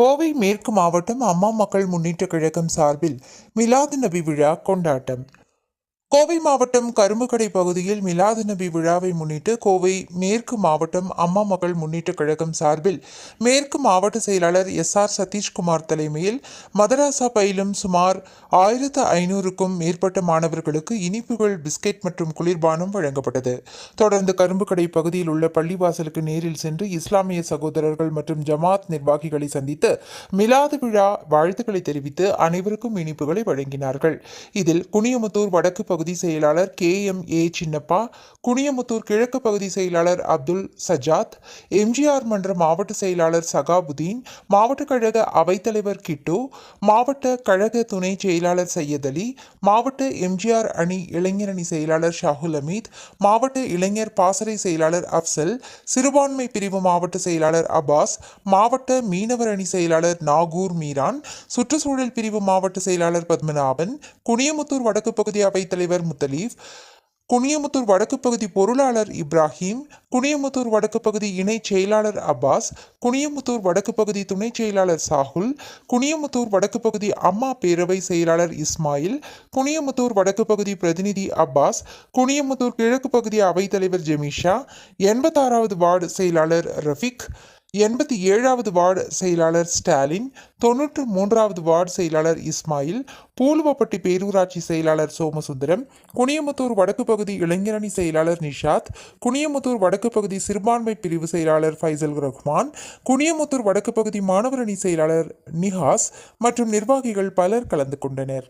கோவை மேற்கு மாவட்டம் அம்மா மக்கள் முன்னேற்ற கழகம் சார்பில் மிலாது நபி விழா கொண்டாட்டம். கோவை மாவட்டம் கரும்புக்கடை பகுதியில் மிலாது நபி விழாவை முன்னிட்டு கோவை மேற்கு மாவட்டம் அம்மா மகள் முன்னேற்ற கழகம் சார்பில் மேற்கு மாவட்ட செயலாளர் எஸ் ஆர் சதீஷ்குமார் தலைமையில் மதராசா பயிலும் சுமார் ஆயிரத்து ஐநூறுக்கும் மேற்பட்ட மாணவர்களுக்கு இனிப்புகள் பிஸ்கெட் மற்றும் குளிர்பானம் வழங்கப்பட்டது. தொடர்ந்து கரும்புக்கடை பகுதியில் உள்ள பள்ளிவாசலுக்கு நேரில் சென்று இஸ்லாமிய சகோதரர்கள் மற்றும் ஜமாத் நிர்வாகிகளை சந்தித்து மிலாது விழா வாழ்த்துக்களை தெரிவித்து அனைவருக்கும் இனிப்புகளை வழங்கினார்கள். இதில் குனியமுத்தூர் வடக்கு பகுதி செயலாளர் K M A Chinnappa Kuniyamuthur கிழக்கு பகுதி செயலாளர் அப்துல் சஜாத் எம்ஜிஆர் மன்ற மாவட்ட செயலாளர் சகாபுதீன் மாவட்ட கழக அவைத்தலைவர் கிட்டு மாவட்ட கழக துணை செயலாளர் சையத் அலி மாவட்ட எம்ஜிஆர் அணி இளைஞரணி செயலாளர் ஷாகுல் அமீத் மாவட்ட இளைஞர் பாசறை செயலாளர் அப்சல் சிறுபான்மை பிரிவு மாவட்ட செயலாளர் அப்பாஸ் மாவட்ட மீனவர் அணி செயலாளர் நாகூர் மீரான் சுற்றுச்சூழல் பிரிவு மாவட்ட செயலாளர் பத்மநாபன் குனியமுத்தூர் வடக்கு பகுதி அவைத்தலைவர் தலைவர் முத்தலீப் குனியமுத்தூர் வடக்கு பகுதி பொருளாளர் இப்ராஹிம் குனியமுத்தூர் வடக்கு பகுதி இணை செயலாளர் அப்பாஸ் குனியமுத்தூர் வடக்கு பகுதி துணை செயலாளர் சாகுல் குனியமுத்தூர் வடக்கு பகுதி அம்மா பேரவை செயலாளர் இஸ்மாயில் குனியமுத்தூர் வடக்கு பகுதி பிரதிநிதி அப்பாஸ் குனியமுத்தூர் கிழக்கு பகுதி அவைத்தலைவர் ஜெமிஷா எண்பத்தாறாவது வார்டு செயலாளர் ரஃபிக் எண்பத்தி ஏழாவது வார்டு செயலாளர் ஸ்டாலின் தொன்னூற்று மூன்றாவது வார்டு செயலாளர் இஸ்மாயில் பூலுவப்பட்டி பேரூராட்சி செயலாளர் சோமசுந்தரம் குனியமுத்தூர் வடக்கு பகுதி இளைஞரணி செயலாளர் நிஷாத் குனியமுத்தூர் வடக்கு பகுதி சிறுபான்மை பிரிவு செயலாளர் ஃபைசல் ரஹ்மான் குனியமுத்தூர் வடக்கு பகுதி மாணவரணி செயலாளர் நிஹாஸ் மற்றும் நிர்வாகிகள் பலர் கலந்து கொண்டனர்.